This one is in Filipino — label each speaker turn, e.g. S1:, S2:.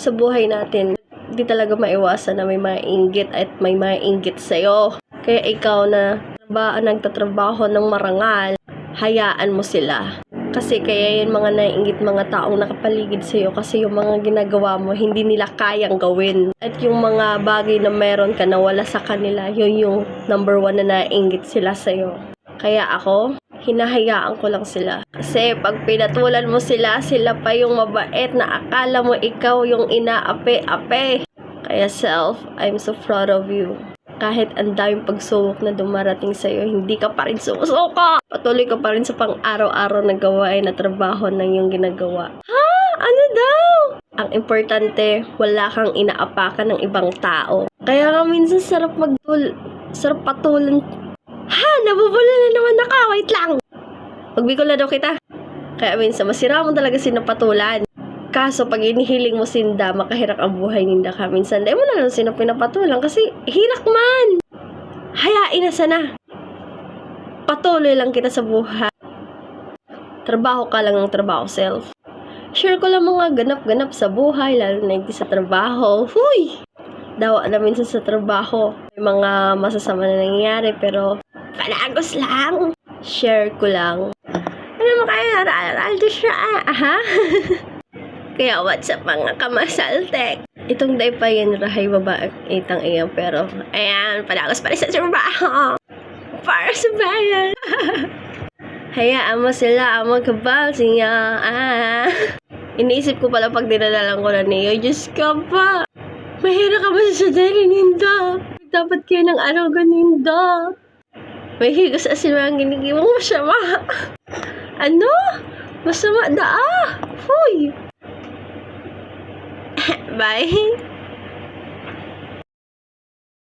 S1: sa buhay natin, di talaga maiwasan na may mga inggit at may mga inggit sa'yo. Kaya ikaw na ba nagtatrabaho ng marangal, hayaan mo sila. Kasi kaya yung mga naiingit mga taong nakapaligid sa'yo kasi yung mga ginagawa mo hindi nila kayang gawin. At yung mga bagay na meron ka na wala sa kanila, yun yung number one na naiingit sila sa'yo. Kaya ako, hinahayaan ko lang sila. Kasi pag pinatulan mo sila, sila pa yung mabait na akala mo ikaw yung inaape-ape. Kaya self, I'm so proud of you. Kahit ang daming pagsubok na dumarating sa'yo, hindi ka pa rin sumusuko. Patuloy ka pa rin sa pang-araw-araw na gawain na trabaho ng iyong ginagawa. Ha? Ano daw? Ang importante, wala kang inaapakan ng ibang tao. Kaya nga minsan sarap magtul... Sarap patulan Ha! Nabubula na naman ako! Wait lang! Pagbigol na daw kita. Kaya minsan, masira mo talaga sinapatulan. Kaso, pag inihiling mo sinda, makahirak ang buhay ninda ka. Minsan, di mo na lang sino pinapatulan kasi hirak man! Hayain na sana. Patuloy lang kita sa buhay. Trabaho ka lang ng trabaho, self. Share ko lang mga ganap-ganap sa buhay, lalo na hindi sa trabaho. Huy! Dawa na minsan sa trabaho. May mga masasama na nangyayari, pero palagos lang. Share ko lang. Ano mo kayo, Aldo siya, aha? Kaya what's up mga kamasaltek? Itong day pa yan, rahay baba itang iyan, pero ayan, palagos pa rin sa trabaho. Para sa bayan. Hayaan mo sila ang magkabal siya. Ah. Iniisip ko pala pag dinadalang ko na niyo, Diyos ka pa. Mahira ka ba sa dali ninda? Dapat kayo ng araw ganinda. May higos sa silang ginigimong masama. Ano? Masama na ah. Huy. Bye.